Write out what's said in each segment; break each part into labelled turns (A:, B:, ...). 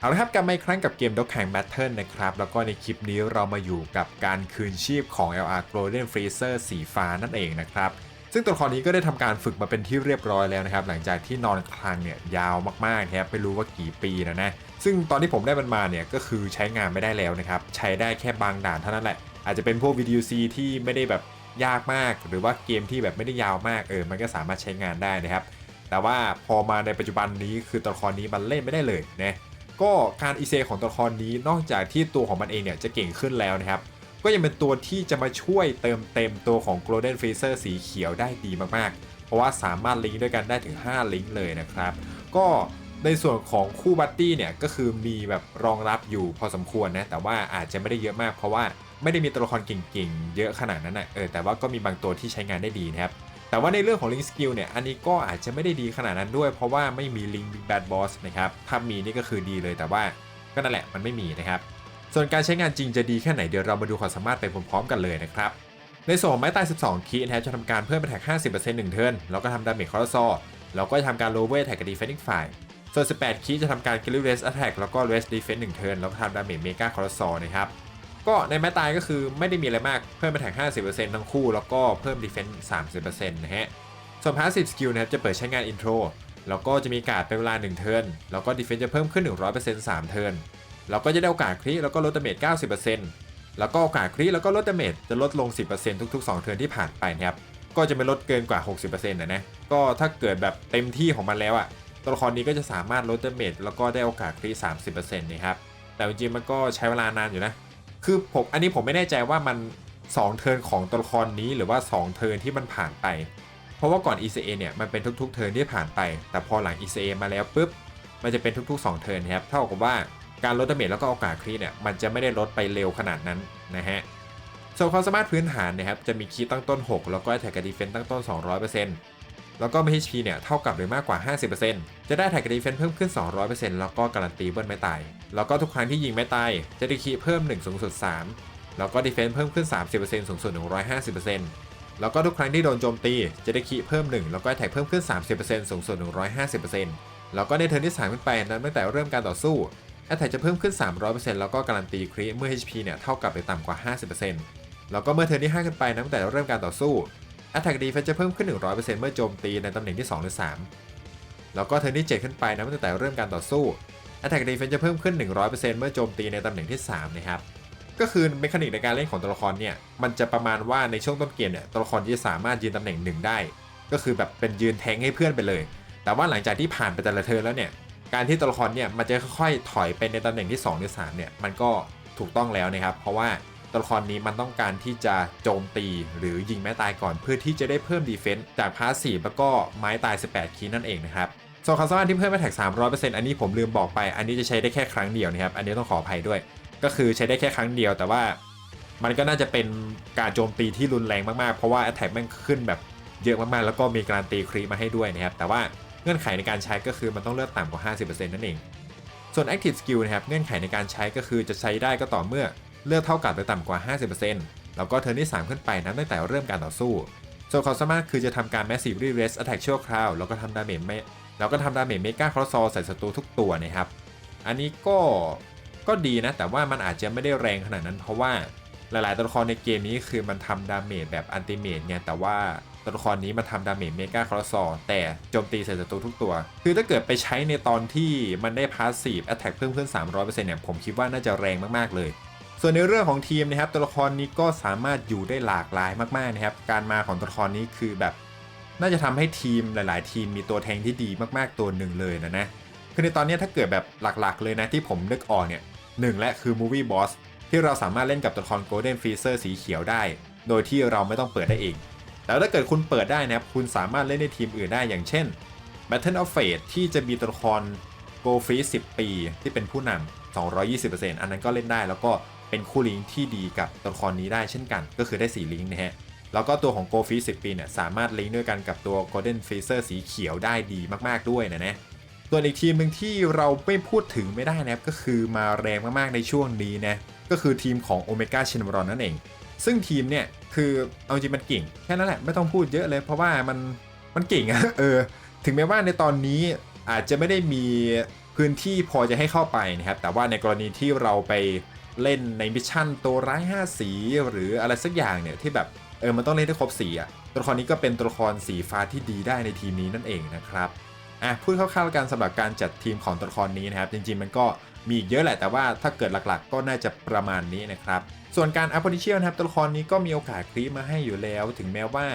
A: เอาละครับกลับมาอีกครั้งกับเกม Dog Hang Battle นะครับ แล้วก็ในคลิปนี้เรามาอยู่กับการคืนชีพของ LR Golden Freezer สีฟ้านั่นเองนะครับ ซึ่งตัวละครนี้ก็ได้ทำการฝึกมาเป็นที่เรียบร้อยแล้วนะครับ หลังจากที่นอนคลังเนี่ยยาวมากๆนะครับไม่รู้ว่ากี่ปีแล้วนะ ซึ่งตอนที่ผมได้มันมาเนี่ยก็คือใช้งานไม่ได้แล้วนะครับ ใช้ได้แค่บางด่านเท่านั้นแหละ อาจจะเป็นพวก VDC ที่ไม่ได้แบบยากมาก หรือว่าเกมที่แบบไม่ได้ยาวมากเออมันก็สามารถใช้งานได้นะครับ แต่ว่าพอมาในปัจจุบันนี้คือตัวละครนี้มันเล่นไม่ได้เลยนะ ก็การอีเซของตัวละครนี้นอกจากที่ตัวของมันเองเนี่ยจะเก่งขึ้นแล้วนะครับ ก็ยังเป็นตัวที่จะมาช่วยเติมเต็มตัวของ Golden Freezer สีเขียวได้ดีมากๆ เพราะว่าสามารถลิงก์ด้วยกันได้ถึง 5 ลิงก์เลยนะครับ ก็ในส่วนของคู่บัตตี้เนี่ยก็คือมีแบบรองรับอยู่พอสมควรนะแต่ว่าอาจจะไม่ได้เยอะมากเพราะว่าไม่ได้มีตัวละครเก่งๆ เยอะขนาดนั้นนะเออแต่ว่าก็มีบางตัวที่ใช้งานได้ดีนะครับ แต่ว่าในเรื่องของ Link Skill เนี่ย อันนี้ก็อาจจะไม่ได้ดีขนาดนั้นด้วย เพราะว่าไม่มี Link Big Bad Boss นะครับ ถ้ามีนี่ก็คือดีเลยแต่ว่าก็นั่นแหละมันไม่มีนะครับ ส่วนการใช้งานจริงจะดีแค่ไหนเดี๋ยวเรามาดูความสามารถไปพร้อมๆ กันเลยนะครับ ในส่วนของไม้ตาย 12 คีย์นะครับจะทำการเพิ่มแท็ก 50%1 เทิร์นแล้วก็ทำดาเมจคอร์ซอแล้วก็จะทำการโลเวอร์แท็กกับดีเฟนต์อีกฝ่ายส่วน 18 คีย์จะทำการกิลเลสแท็กแล้วก็เรสดีเฟนต์1เทิร์นแล้วก็ทำดาเมจเมกาคอร์ซอนะครับ ก็ในไม้ตายก็คือไม่ได้มีอะไรมากเพิ่มแท็ก50%ทั้งคู่ แล้วก็เพิ่มดีเฟนต์30%นะฮะ ส่วน Passive Skill นะครับจะเปิดใช้งาน Intro แล้วก็จะมีการ์ดเป็นเวลา 1 เทิร์นแล้วก็ Defense จะเพิ่มขึ้น 100% 3 เทิร์นแล้วก็จะได้โอกาสคริแล้วก็ลดดาเมจ90%แล้วก็โอกาสคริแล้วก็ลดดาเมจจะลดลง 10%ทุก ๆ 2 เทิร์นที่ผ่านไปนะครับก็จะไม่ลดเกินกว่า 60%นะนะก็ถ้าเกิดแบบเต็มที่ของมันแล้วอะตัวละครนี้ก็จะสามารถลดดาเมจแล้วก็ได้โอกาสคริ30%นะครับแต่จริงๆมันก็ใช้เวลานานอยู่นะ คือผมอันนี้ผมไม่แน่ใจว่ามัน 2 เทิร์นของตัวละครนี้หรือว่า 2 เทิร์นที่มันผ่านไป เพราะว่าก่อน ECA เนี่ยมันเป็นทุกๆ เทิร์นที่ผ่านไป แต่พอหลัง ECA มาแล้วปุ๊บมันจะเป็นทุกๆ 2 เทิร์นครับเท่ากับว่าการลดดาเมจแล้วก็โอกาสครีเนี่ยมันจะไม่ได้ลดไปเร็วขนาดนั้นนะฮะส่วนความสามารถพื้นฐานนะครับจะมีคีตั้งต้น 6 แล้วก็แท็กกับดีเฟนต์ตั้งต้น 200%แล้วก็มี HP เนี่ยเท่ากับหรือมากกว่า 50%จะได้แท็กกับดีเฟนต์เพิ่มขึ้น 200%แล้วก็การันตีเบิ้ลไม่ตาย แล้วก็ทุกครั้งที่ยิงไม่ตายจะได้คีเพิ่ม 1 สูงสุด 3 แล้วก็ดีเฟนต์เพิ่มขึ้น 30%สูงสุด 150%แล้วก็ทุกครั้งที่โดนโจมตีจะได้คีเพิ่ม 1 แล้วก็แท็กเพิ่มขึ้น 30%สูงสุด 150%แล้วก็ในเทิร์นที่3ขึ้นไปนั้นตั้งแต่เริ่มการต่อสู้แอตแทกจะเพิ่มขึ้น 300%แล้วก็การันตีครีเมื่อ HP เนี่ยเท่ากับหรือต่ำกว่า 50%แล้วก็เมื่อเทิร์นที่ 5 ขึ้นไปนับตั้งแต่เริ่มการต่อสู้ Attack Defense จะเพิ่มขึ้น 100%เมื่อโจมตีในตำแหน่งที่ 2 หรือ 3 แล้วก็เทิร์นที่ 7 ขึ้นไปนับตั้งแต่เริ่มการต่อสู้ Attack Defense จะเพิ่มขึ้น 100%เมื่อโจมตีในตำแหน่งที่ 3 นะครับ ก็คือเมคานิกในการเล่นของตัวละครเนี่ย มันจะประมาณว่าในช่วงต้นเกมเนี่ย ตัวละครจะสามารถยืนตำแหน่งหนึ่งได้ ก็คือแบบเป็นยืนแทงให้เพื่อนไปเลย แต่ว่าหลังจากที่ผ่านไปแต่ละเทิร์นแล้วเนี่ย การที่ตัวละครเนี่ยมันจะค่อยๆถอยไปในตำแหน่งที่2หรือ3เนี่ย มันก็ถูกต้องแล้วนะครับ เพราะว่าตัวละครนี้มันต้องการที่จะโจมตีหรือยิงแม้ตายก่อนเพื่อที่จะได้เพิ่มดีเฟนต์จากพาสซีฟแล้วก็ไม้ตาย 18 คีนั่นเองนะครับ ส่วนความสามารถที่เพิ่มแท็ก 300%อันนี้ผมลืมบอกไป อันนี้จะใช้ได้แค่ครั้งเดียวนะครับ อันนี้ต้องขออภัยด้วย ก็คือใช้ได้แค่ครั้งเดียว แต่ว่ามันก็น่าจะเป็นการโจมตีที่รุนแรงมากๆ เพราะว่าแท็กมันขึ้นแบบเยอะมากๆ แล้วก็มีการตีครีมาให้ด้วยนะครับ แต่ว่าเงื่อนไขในการใช้ก็คือมันต้องเลือกต่ำกว่า 50%นั่นเอง ส่วน Active Skill นะครับ เงื่อนไขในการใช้ก็คือจะใช้ได้ก็ต่อเมื่อเลือกเท่ากับหรือต่ำกว่า 50%แล้วก็เทิร์นที่ 3 ขึ้นไปนับตั้งแต่เริ่มการต่อสู้ ส่วนความสามารถคือจะทำการ Massive Rest Attack ชั่วคราว แล้วก็ทำดาเมจ แล้วก็ทำดาเมจเมกาคอร์ซอใส่ศัตรูทุกตัวนะครับ อันนี้ก็ก็ดีนะ แต่ว่ามันอาจจะไม่ได้แรงขนาดนั้น เพราะว่าหลาย ๆ ตัวละครในเกมนี้คือมันทำดาเมจแบบอันติเมจไงแต่ว่าตัวละครนี้มาทำดาเมจเมกาคอร์ซอแต่โจมตีใส่ศัตรูทุกตัว คือถ้าเกิดไปใช้ในตอนที่มันได้พาสซีฟแอตแทกเพิ่มขึ้น 300%เนี่ยผมคิดว่าน่าจะแรงมาก ๆ เลย ส่วนในเรื่องของทีมนะครับตัวละครนี้ก็สามารถอยู่ได้หลากหลายมาก ๆ นะครับ การมาของตัวละครนี้คือแบบ น่าจะทำให้ทีมหลายๆ ทีมมีตัวแทงที่ดีมากๆตัวหนึ่งเลยนะนะ คือในตอนนี้ถ้าเกิดแบบหลักๆ เลยนะที่ผมนึกออกเนี่ยหนึ่งและคือ Movie Boss ที่เราสามารถเล่นกับตัวละคร Golden Freezer สีเขียวได้ โดยที่เราไม่ต้องเปิดได้เองแต่ถ้าเกิดคุณเปิดได้นะครับ คุณสามารถเล่นในทีมอื่นได้อย่างเช่น Battle of Fate ที่จะมีตัวละคร Go Free 10 ปี ที่เป็นผู้นำ 220%อันนั้นก็เล่นได้แล้วก็เป็นคู่ลิงก์ที่ดีกับตัวละครนี้ได้เช่นกัน ก็คือได้ 4 ลิงก์นะฮะ แล้วก็ตัวของ Go Freeze 10 ปีเนี่ยสามารถลิงก์ด้วยกันกับตัว Golden Freezer สีเขียวได้ดีมากๆด้วยนะนะส่วนอีกทีมหนึ่งที่เราไม่พูดถึงไม่ได้นะครับก็คือมาแรงมากๆในช่วงนี้นะก็คือทีมของ Omega c h i n m a r o n นั่นเอง ซึ่งทีมเนี่ยคือเอาจริงมันเก่งแค่นั้นแหละไม่ต้องพูดเยอะเลยเพราะว่ามันมันเก่งอะเออถึงแม้ว่าในตอนนี้อาจจะไม่ได้มีพพื้นที่พอจะให้เข้าไปนะครับแต่ว่าในกรณีที่เราไปเล่นในมิชชั่นตัวร้าย5สีหรืออะไรสักอย่างเนี่ยที่แบบ เออมันต้องเล่นให้ครบสีอะตัวละครนี้ก็เป็นตัวละครสีฟ้าที่ดีได้ในทีมนี้นั่นเองนะครับอะพูดคร่าวๆกันสำหรับการจัดทีมของตัวละครนี้นะครับ จริงๆมันก็มีเยอะแหละแต่ว่าถ้าเกิดหลักๆ ก็น่าจะประมาณนี้นะครับ ส่วนการอัพพอดิเชียลนะครับตัวละครนี้ก็มีโอกาสคลีปมาให้อยู่แล้ว ถึงแม้ว่า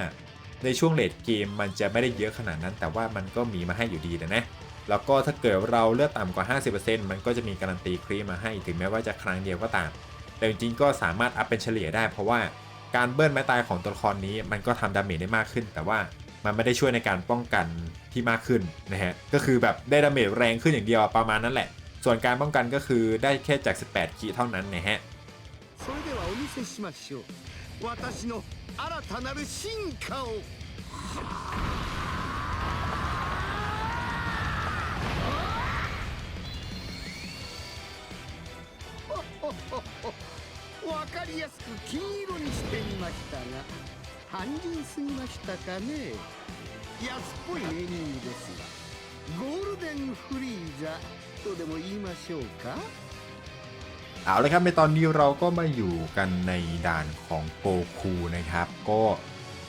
A: ในช่วงเลดเกมมันจะไม่ได้เยอะขนาดนั้น แต่ว่ามันก็มีมาให้อยู่ดีนะนะแล้วก็ถ้าเกิดเราเลือดต่ำกว่า 50%มันก็จะมีการันตีครีมาให้ ถึงแม้ว่าจะครั้งเดียวก็ตาม แต่จริงๆก็สามารถอัพเป็นเฉลี่ยได้เพราะว่า การเบิ้ลไม้ตายของตัวละครนี้มันก็ทำดาเมจได้มากขึ้น แต่ว่ามันไม่ได้ช่วยในการป้องกันที่มากขึ้นนะฮะก็คือแบบได้ดาเมจแรงขึ้นอย่างเดียวประมาณนั้นแหละ ส่วนการป้องกันก็คือได้แค่จาก 18คีเท่านั้นนะฮะ
B: โอ้ かりやすく金色にしてみましたが肝心すぎましたかね安っぽいネーミングですがゴールデンフリーザとでも言いましょうか
A: เอาเลยครับในตอนนี้เราก็มาอยู่กันในด่านของโกคูนะครับ ก็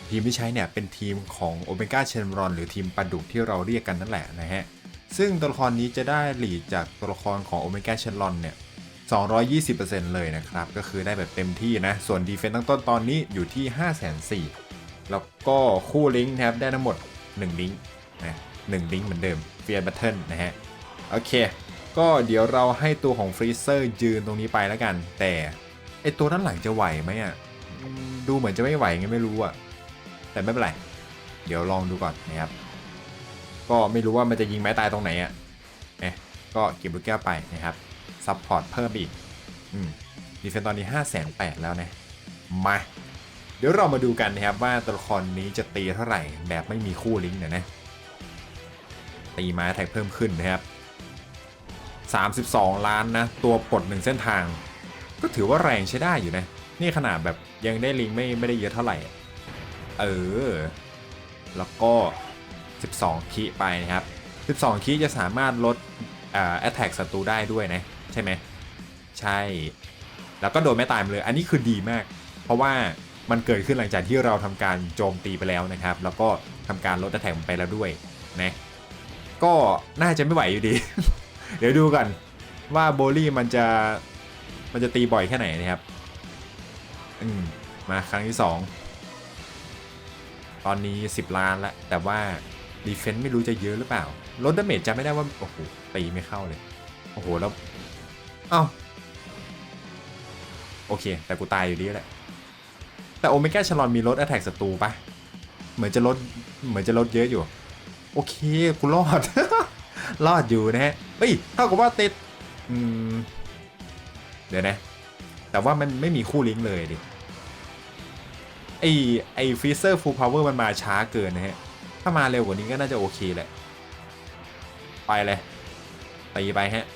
A: ทีมที่ใช้เนี่ยเป็นทีมของโอเมก้าเชนรอนหรือทีมปลาดุกที่เราเรียกกันนั่นแหละนะฮะ ซึ่งตัวละครนี้จะได้หลีดจากตัวละครของโอเมก้าเชนรอนเนี่ย 220%เลยนะครับ ก็คือได้แบบเต็มที่นะ ส่วนดีเฟนต์ตั้งต้นตอนนี้อยู่ที่ 5 4 0 0 0แล้วก็คู่ลิงก์นะครับ ได้ทั้งหมด 1 ลิงก์นะ1ลิงก์เหมือนเดิมเฟียร์บัตเทิลนะฮะ โอเค ก็เดี๋ยวเราให้ตัวของฟรีเซอร์ยืนตรงนี้ไปแล้วกัน แต่ไอตัวด้านหลังจะไหวไหมอะ ดูเหมือนจะไม่ไหวไงไม่รู้อะ แต่ไม่เป็นไร เดี๋ยวลองดูก่อนนะครับ ก็ไม่รู้ว่ามันจะยิงไม้ตายตรงไหนอะเอ๊ะก็เก็บลูกแก้วไปนะครับ ซัพพอร์ตเพิ่มอีกอืมดีเฟนตอนนี้5 8 0 0 0แล้วนะ มา เดี๋ยวเรามาดูกันนะครับว่าตัวละครนี้จะตีเท่าไหร่แบบไม่มีคู่ลิงก์เนี่ยนะ ตีม้แท็กเพิ่มขึ้นนะครับ 32 ล้านนะ ตัวปลดหนึ่งเส้นทาง ก็ถือว่าแรงใช้ได้อยู่นะ นี่ขนาดแบบยังได้ลิงก์ไม่ไม่ได้เยอะเท่าไหร่ เออ แล้วก็ 12 คีไปนะครับ 12 คีจะสามารถลดแอ่า attack ศัตรูได้ด้วยนะ ช่ไหมใช่ แล้วก็โดนไม่ตายมาเลย อันนี้คือดีมาก เพราะว่ามันเกิดขึ้นหลังจากที่เราทำการโจมตีไปแล้วนะครับ แล้วก็ทำการลด attack ไปแล้วด้วยนะก็น่าจะไม่ไหวอยู่ดี เดี๋ยวดูกันว่าโบลี่มันจะมันจะตีบ่อยแค่ไหนนะครับ อืมมาครั้งที่ 2 ตอนนี้ 10 ล้านล้วแต่ว่าดีเฟนต์ไม่รู้จะเยอะหรือเปล่า ลดดาเมจจำไม่ได้ว่า โอ้โหตีไม่เข้าเลย โอ้โห แล้ว เอ้าโอเค แต่กูตายอยู่ดีแหละ แต่โอเมก้าชลอนมีลด a t แทกศัตรูปะเหมือนจะลดเหมือนจะลดเยอะอยู่ โอเคกูรอด รอดอยู่นะฮะเฮ้ยเท่ากับว่าติดอืมเดี๋ยวนะ แต่ว่ามันไม่มีคู่ลิงก์เลยดิไอไอฟีเซอร์ฟูลพาวเวอร์มันมาช้าเกินนะฮะ ถ้ามาเร็วกว่านี้ก็น่าจะโอเคแหละ ไปเลยตีไปฮะ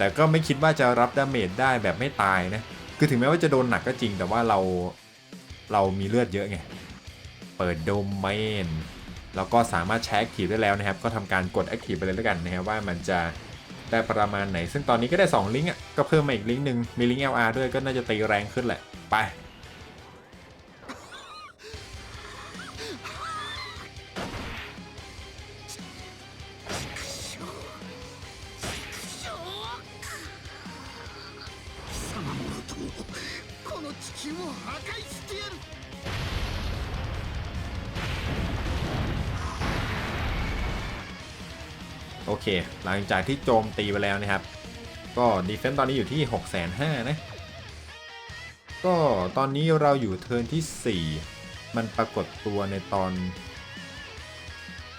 A: แต่ก็ไม่คิดว่าจะรับดาเมจได้แบบไม่ตายนะ คือถึงแม้ว่าจะโดนหนักก็จริง แต่ว่าเราเรามีเลือดเยอะไง เปิดโดมเมนแล้วก็สามารถแช็คทีได้แล้วนะครับ ก็ทำการกดแอคทีฟไปเลยแล้วกันนะครับว่ามันจะได้ประมาณไหน ซึ่งตอนนี้ก็ได้ 2 ลิงก์อะ ก็เพิ่มมาอีกลิงก์หนึ่งมีลิงก์ LR ด้วยก็น่าจะตีแรงขึ้นแหละ ไป เค หลังจากที่โจมตีไปแล้วนะครับ ก็ดีเฟนต์ตอนนี้อยู่ที่6 5 0 0 0นะ ก็ตอนนี้เราอยู่เทิร์นที่ 4 มันปรากฏตัวในตอน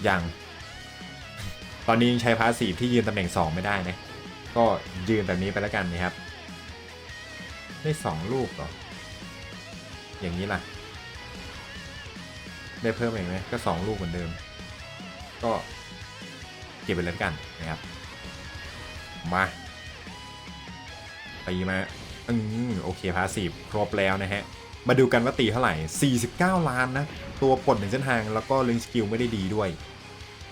A: ยังตอนนี้ยังใช้พาสีที่ยืนตำแหน่ง 2 ไม่ได้นะ ก็ยืนแบบนี้ไปแล้วกันนะครับ ได้ 2 ลูกเหรอ อย่างนี้ล่ะ ได้เพิ่มอีกไหมก็ 2 ลูกเหมือนเดิม ก็ ก็บไปเลยละกันนะครับ มาตีมาอืมโอเคพาสีครบแล้วนะฮะ มาดูกันว่าตีเท่าไหร่ 49 ล้านนะ ตัวปลดหนึ่งเส้นทางแล้วก็ลิงสกิลไม่ได้ดีด้วย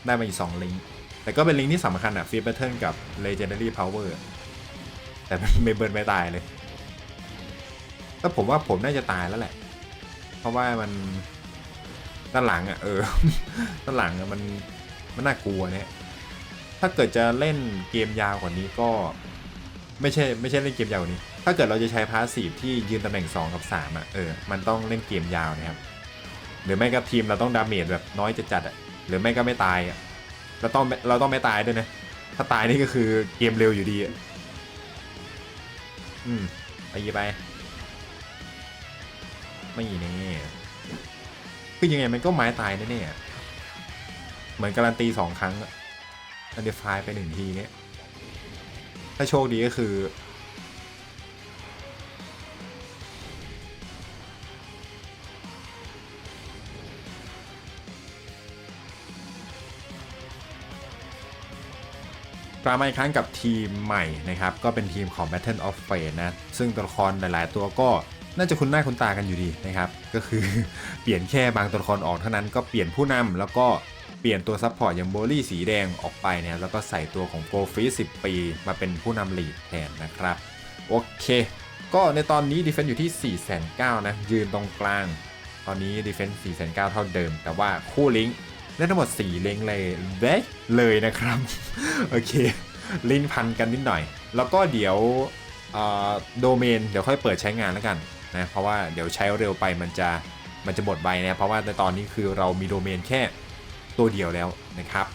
A: ได้มาอีก2ลิงแต่ก็เป็นลิงที่สำคัญอะฟีดแบทเทิลกับ Legendary Power แต่ไม่เบิร์นไม่ตายเลยแต่ผมว่าผมน่าจะตายแล้วแหละ เพราะว่ามันด้านหลังอะเออด้านหลังอะมันมันน่ากลัวเนี่ย ถ้าเกิดจะเล่นเกมยาวกว่านี้ก็ ไม่ใช่ไม่ใช่เล่นเกมยาวกว่านี้ ถ้าเกิดเราจะใช้พาสซีฟที่ยืนตำแหน่ง 2 กับ 3อะเออมันต้องเล่นเกมยาวนะครับ หรือไม่ก็ทีมเราต้องดาเมจแบบน้อยจะจัดอะหรือไม่ก็ไม่ตายอะเราต้องเราต้องไม่ตายด้วยนะถ้าตายนี่ก็คือเกมเร็วอยู่ดีอะอืมไปยีไปไม่ยีแน่คือยังไงมันก็ไม้ตายแน่ๆอะเหมือนการันตีสองครั้งอะ อันเดฟายไปหนึ่งทีเนี้ยถ้าโชคดีก็คือ กลับมาอีกครั้งกับทีมใหม่นะครับ ก็เป็นทีมของ Battle of Fate นะ ซึ่งตัวละครหลาย ๆ ตัวก็น่าจะคุ้นหน้าคุ้นตากันอยู่ดีนะครับ ก็คือเปลี่ยนแค่บางตัวละครออกเท่านั้นก็เปลี่ยนผู้นำแล้วก็ เปลี่ยนตัวซัพพอร์ตอย่างโบลี่สีแดงออกไปเนี่ยแล้วก็ใส่ตัวของโกฟี10 ปี มาเป็นผู้นำลีดแทนนะครับ โอเค ก็ในตอนนี้ดีเฟนซ์อยู่ที่4 9 0 0 0นะ ยืนตรงกลาง ตอนนี้ดีเฟนซ์4 9 0 0 0เท่าเดิม แต่ว่าคู่ลิงก์ได้ทั้งหมด 4 ลิงเลยเด้เลยนะครับ โอเค ลิงพันกันนิดหน่อย แล้วก็เดี๋ยวโดเมนเดี๋ยวค่อยเปิดใช้งานแล้วกันนะเพราะว่าเดี๋ยวใช้เร็วไปมันจะมันจะหมดใบนะเพราะว่าในตอนนี้คือเรามีโดเมนแค่ ตัวเดียวแล้วนะครับ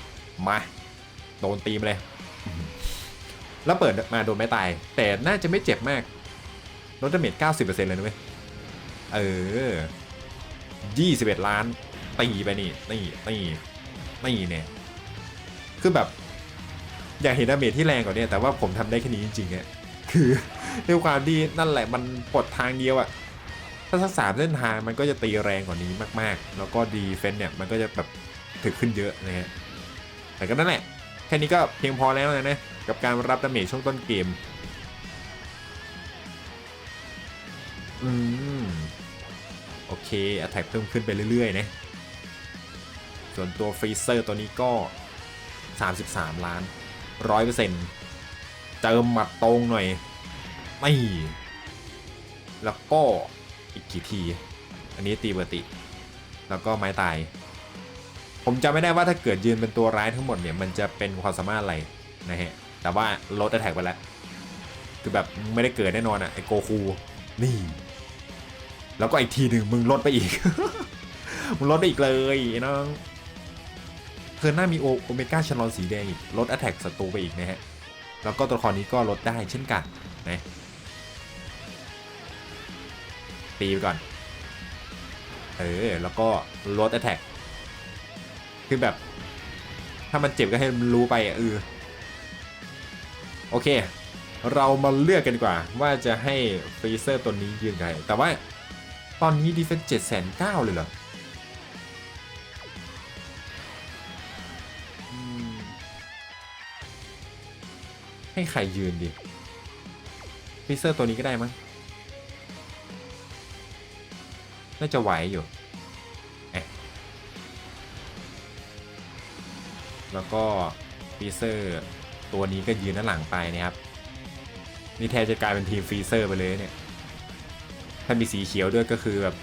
A: มาโดนตีมเลย แล้วเปิดมาโดนไม่ตาย แต่น่าจะไม่เจ็บมากลดดาเมจ90%เลยนะเว้ย เออ 21 ล้าน ตีไปนี่ นี่ นี่ นี่เนี่ย คือแบบ อยากเห็นดาเมจที่แรงกว่านี้แต่ว่าผมทำได้แค่นี้จริงๆอะคือด้วยความที่นั่นแหละมันปลดทางเดียวอะถ้าสักสามเส้นทางมันก็จะตีแรงกว่านี้มาก ๆ แล้วก็ดีเฟนต์เนี่ยมันก็จะแบบ ถึกขึ้นเยอะนะฮะแต่ก็นั่นแหละแค่นี้ก็เพียงพอแล้วนะนะกับการรับดาเมจช่วงต้นเกม อืม โอเค a t t a c k เพิ่มขึ้นไปเรื่อยๆ นะ ส่วนตัวฟรีเซอร์ตัวนี้ก็ 33 ล้าน 100%เจิมหมัดตรงหน่อย ไม่ แล้วก็อีกกี่ที อันนี้ตีปกติ แล้วก็ไม้ตาย ผมจำไม่ได้ว่าถ้าเกิดยืนเป็นตัวร้ายทั้งหมดเนี่ยมันจะเป็นความสามารถอะไรนะฮะ แต่ว่าลดแท็กไปแล้ว คือแบบไม่ได้เกิดแน่นอนอะไอโกคูนี่ แล้วก็อีกทีหนึ่งมึงลดไปอีก มึงลดไปอีกเลยน้องเธอหน้ามีโอโอเมก้าชลอนสีแดงอีกลดแอตแทกศัตรูไปอีกนะฮะ แล้วก็ตัวละครนี้ก็ลดได้เช่นกันนะตีไปก่อน เออ แล้วก็ลดแอตแทก คือแบบ ถ้ามันเจ็บก็ให้มันรู้ไปเออโอเค เรามาเลือกกันดีกว่า ว่าจะให้ฟรีเซอร์ตัวนี้ยืนไงแต่ว่าตอนนี้ดีเฟนเจ็ดแสนเก้าเลยเหรอให้ใครยืนดิฟรีเซอร์ตัวนี้ก็ได้มั้ง น่าจะไหวอยู่ แล้วก็ฟรีเซอร์ตัวนี้ก็ยืนด้านหลังไปนะครับนี่แทนจะกลายเป็นทีมฟรีเซอร์ไปเลยเนี่ย ถ้ามีสีเขียวด้วยก็คือแบบ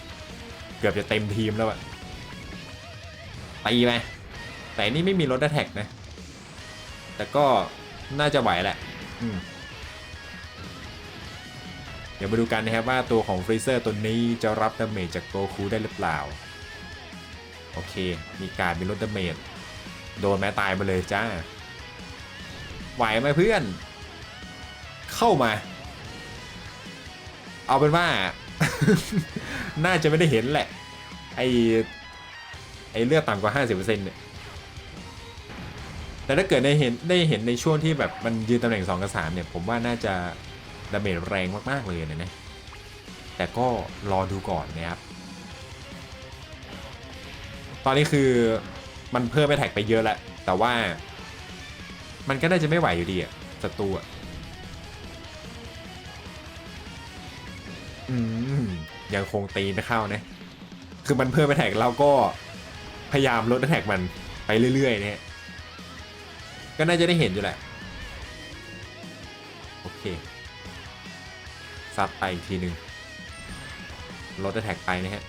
A: เกือบจะเต็มทีมแล้วอะตีไหมแต่นี่ไม่มีรถแท็กนะ แต่ก็น่าจะไหวแหละอืมเดี๋ยวมาดูกันนะครับว่าตัวของฟรีเซอร์ตัวนี้จะรับดาเมจจากโกคูได้หรือเปล่า โอเค มีการมีลดดาเมจ โดนแม้ตายมาเลยจ้า ไหวไหมเพื่อน เข้ามา เอาเป็นว่า น่าจะไม่ได้เห็นแหละ ไอไอเลือดต่ำกว่า 50%เนี่ย แต่ถ้าเกิดได้เห็นได้เห็นในช่วงที่แบบมันยืนตำแหน่ง 2 กับ 3 เนี่ย ผมว่าน่าจะดาเมจแรงมาก ๆ เลยนะเนี่ยแต่ก็รอดูก่อนนะครับ ตอนนี้คือ มันเพิ่มไปแท็กไปเยอะแล้วแต่ว่า มันก็น่าจะไม่ไหวอยู่ดีอะศัตรูอะอืมยังคงตีไม่เข้านะ คือมันเพิ่มไปแท็กเราก็พยายามลดแท็กมันไปเรื่อยๆเนี่ยก็น่าจะได้เห็นอยู่แหละ โอเค ซัดไปอีกทีหนึ่งลดแท็กไปนะฮะ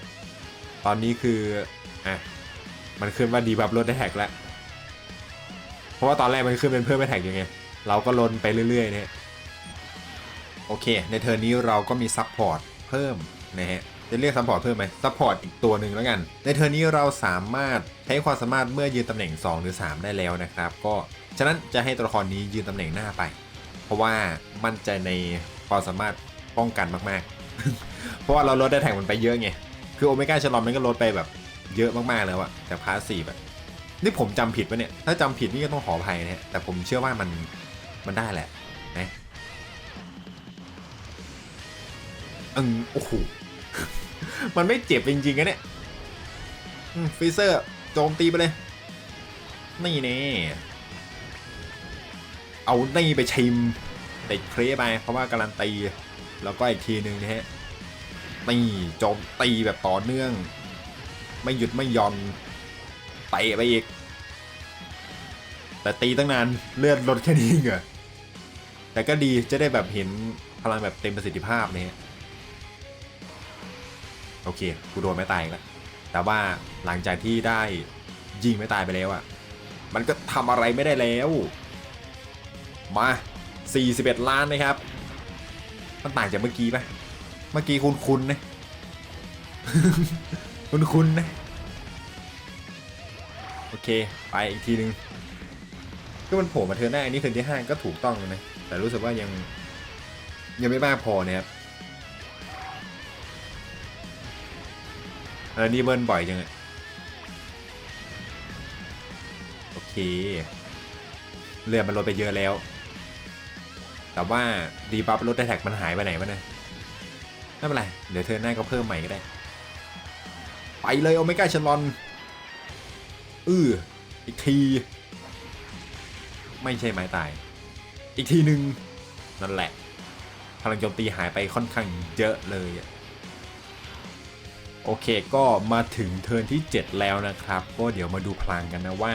A: ตอนนี้คือ อะ มันขึ้นว่าดีบับลดแท็กแล้ว เพราะว่าตอนแรกมันขึ้นเป็นเพิ่มแท็กอยู่ไง เราก็ลนไปเรื่อยๆเนี่ยโอเค ในเทอร์นี้เราก็มีซัพพอร์ตเพิ่มนะฮะ จะเรียกซัพพอร์ตเพิ่มไหมซัพพอร์ตอีกตัวหนึ่งแล้วกัน ในเทอร์นนี้เราสามารถใช้ความสามารถเมื่อยืนตำแหน่ง 2 หรือ 3 ได้แล้วนะครับ ก็ฉะนั้นจะให้ตัวละครนี้ยืนตำแหน่งหน้าไป เพราะว่ามั่นใจในความสามารถป้องกันมากๆ เพราะว่าเราลดได้แท็กมันไปเยอะไง คือโอเมก้าชลอมมันก็ลดไปแบบ เยอะมากๆแล้วอะแต่พาร์ทสซีฟอะนี่ผมจำผิดปะเนี่ย ถ้าจำผิดนี่ก็ต้องขออภัยนะฮะแต่ผมเชื่อว่ามันมันได้แหละนะอืมโอ้โหมันไม่เจ็บจริงๆนะเนี่ยฟรีเซอร์โจมตีไปเลย นี่เน่เอานี่ไปชิมติดเครไปเพราะว่าการันตี แล้วก็อีกทีหนึ่งนะฮะนี่โจมตีแบบต่อเนื่อง ไม่หยุดไม่หย่อนเตะไปอีก แต่ตีตั้งนานเลือดลดแค่นี้เองเหรอแต่ก็ดีจะได้แบบเห็นพลังแบบเต็มประสิทธิภาพเนี่ยโอเค กูโดนไม่ตายแล้วแต่ว่าหลังจากที่ได้ยิงไม่ตายไปแล้วอะ่ะ มันก็ทำอะไรไม่ได้แล้ว มา 41 ล้านนะครับ มันต่างจากเมื่อกี้ปะเมื่อกี้คุณคุณนะ คุณคุณนะ โอเค ไปอีกทีหนึ่งก็มันโผล่มาเธอหน้าอันนี้คืนที่ห้าก็ถูกต้องนะ แต่รู้สึกว่ายังยังไม่มากพอเนี่ยครับอันนี้เบิ้ลบ่อยจังอะโอเค เรือมันลดไปเยอะแล้ว แต่ว่าดีบัฟลดแท็กมันหายไปไหนวะเนี่ยไม่เป็นไร เดี๋ยวเธอหน้าก็เพิ่มใหม่ก็ได้ ไปเลยโอเมก้าชลอนอืออีกที ไม่ใช่ไม้ตาย อีกทีหนึ่งนั่นแหละ พลังโจมตีหายไปค่อนข้างเยอะเลยอะโอเคก็มาถึงเทิร์นที่ 7 แล้วนะครับ ก็เดี๋ยวมาดูพลังกันนะว่า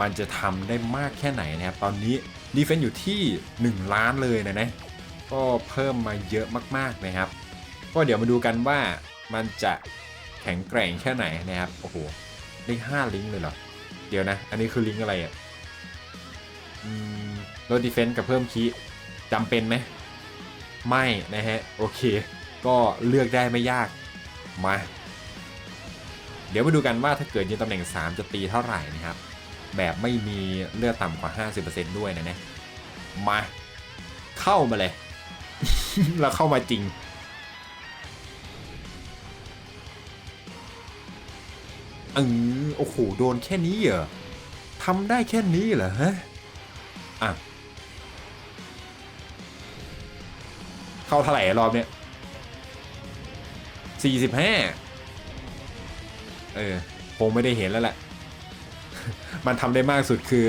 A: มันจะทำได้มากแค่ไหนนะครับ ตอนนี้ดีเฟนซ์อยู่ที่ 1 ล้านเลยนะนะ ก็เพิ่มมาเยอะมากๆนะครับ ก็เดี๋ยวมาดูกันว่ามันจะ แข็งแกร่งแค่ไหนนะครับ โอ้โหได้5ลิงเลยเหรอ เดี๋ยวนะ อันนี้คือลิงอะไรอะอืมลดดีเฟนซ์กับเพิ่มคีย์จำเป็นไหม ไม่นะฮะ โอเค ก็เลือกได้ไม่ยาก มา เดี๋ยวมาดูกันว่าถ้าเกิดยืนตำแหน่ง 3 จะตีเท่าไหร่นะครับ แบบไม่มีเลือดต่ำกว่า 50%ด้วยนะเนี่ยมา เข้ามาเลยแล้วเข้ามาจริง อือโอ้โห โดนแค่นี้เหรอทำได้แค่นี้เหรอฮะ อะ เข้าเท่าไหร่รอบเนี้ยสี่สิบห้าเออ คงไม่ได้เห็นแล้วแหละ มันทำได้มากสุดคือ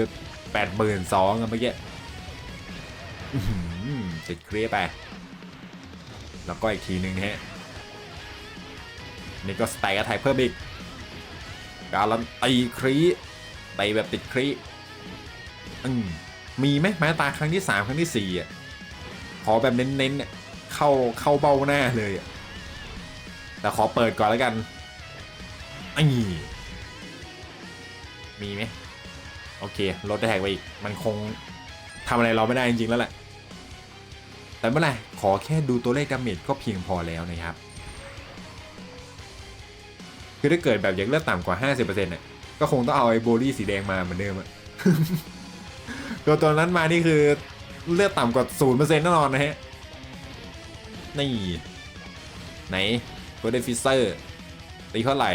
A: แปดหมื่นสองเมื่อกี้อื้อหือเจ็ดเครียร์ไป แล้วก็อีกทีหนึ่งนะฮะ นี่ก็สไตล์กระไทยเพิ่มอีก การันตีครีตีแบบติดครีอืมมีไหมแม้ตาครั้งที่ 3 ครั้งที่4อะขอแบบเน้นๆเนี่ยเข้าเข้าเบ้าหน้าเลยอะแต่ขอเปิดก่อนแล้วกันอ้มีไหมโอเคลดได้แท็กไปอีก มันคงทำอะไรเราไม่ได้จริงๆแล้วแหละ แต่เมื่อไหร่ขอแค่ดูตัวเลขดาเมจก็เพียงพอแล้วนะครับ คือถ้าเกิดแบบอยากเลือดต่ำกว่า 50%เนี่ยก็คงต้องเอาไอ้โบลี่สีแดงมาเหมือนเดิมอะตัวตัวนั้นมานี่คือเลือดต่ำกว่า0%แน่นอนนะฮะ นี่ ไหนตัวเดฟิเซอร์ตีเท่าไหร่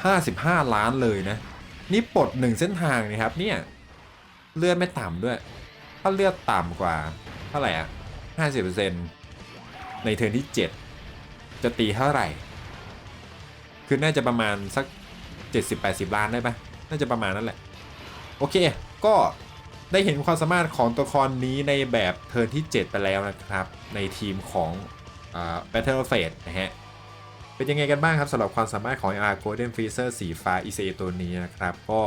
A: 55ล้านเลยนะ นี่ปลดหนึ่งเส้นทางนะครับ เนี่ย เลือดไม่ต่ำด้วย ถ้าเลือดต่ำกว่า เท่าไหร่อะ50%ในเทิร์นที่7จะตีเท่าไหร่ คือน่าจะประมาณสัก 70-80 ล้านได้ปะน่าจะประมาณนั้นแหละ โอเค ก็ได้เห็นความสามารถของตัวละครนี้ในแบบเทิร์นที่ 7 ไปแล้วนะครับ ในทีมของอ Battle of Fate นะฮะ เป็นยังไงกันบ้างครับสำหรับความสามารถของ AR Golden Freezer สีฟ้า ECA ตัวนี้นะครับ ก็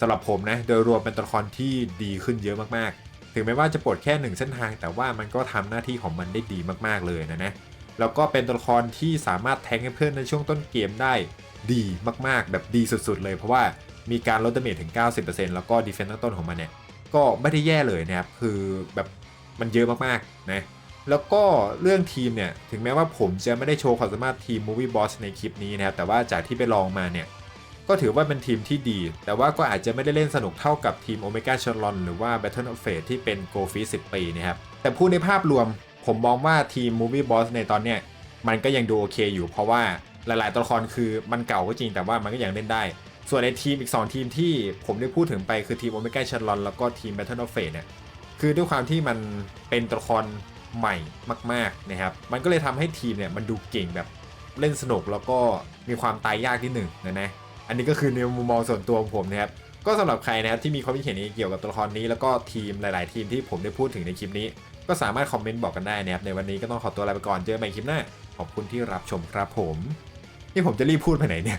A: สำหรับผมนะ โดยรวมเป็นตัวละครที่ดีขึ้นเยอะมากๆ ถึงแม้ว่าจะปลดแค่หนึ่งเส้นทาง แต่ว่ามันก็ทำหน้าที่ของมันได้ดีมากๆเลยนะนะ แล้วก็เป็นตัวละครที่สามารถแทงให้เพื่อนในช่วงต้นเกมได้ดีมากๆ แบบดีสุดๆเลย เพราะว่ามีการลดดาเมจถึง 90%แล้วก็ดีเฟนซ์ตั้งต้นของมันเนี่ย ก็ไม่ได้แย่เลยนะครับ คือแบบมันเยอะมากๆนะแล้วก็เรื่องทีมเนี่ย ถึงแม้ว่าผมจะไม่ได้โชว์ความสามารถทีม Movie Boss ในคลิปนี้นะครับ แต่ว่าจากที่ไปลองมาเนี่ย ก็ถือว่าเป็นทีมที่ดี แต่ว่าก็อาจจะไม่ได้เล่นสนุกเท่ากับทีม Omega c h a r o n หรือว่า Battle of Fate ที่เป็น Go f i 10 ปีนะครับ แต่พูดในภาพรวม ผมมองว่าทีม Movie Boss ในตอนเนี้ยมันก็ยังดูโอเคอยู่ เพราะว่าหลาย ๆ ตัวละครคือมันเก่าก็จริงแต่ว่ามันก็ยังเล่นได้ ส่วนในทีมอีก 2 ทีมที่ผมได้พูดถึงไปคือทีม Omega c h a r o n แล้วก็ทีม Battle of Fate เนี่ยคือด้วยความที่มันเป็นตัวละครใหม่มาก ๆ นะครับ มันก็เลยทำให้ทีมเนี่ยมันดูเก่งแบบเล่นสนุกแล้วก็มีความตายยากนิดหนึ่งนะนะ อันนี้ก็คือในมุมมองส่วนตัวของผมนะครับ ก็สำหรับใครนะครับที่มีความคิดเห็นเกี่ยวกับตัวละครนี้แล้วก็ทีมหลาย ๆ ทีมที่ผมได้พูดถึงในคลิปนี้ ก็สามารถคอมเมนต์บอกกันได้นะครับในวันนี้ก็ต้องขอตัวลาไปก่อนเจอกันใหม่คลิปหน้าขอบคุณที่รับชมครับผม นี่ผมจะรีบพูดไปไหนเนี่ย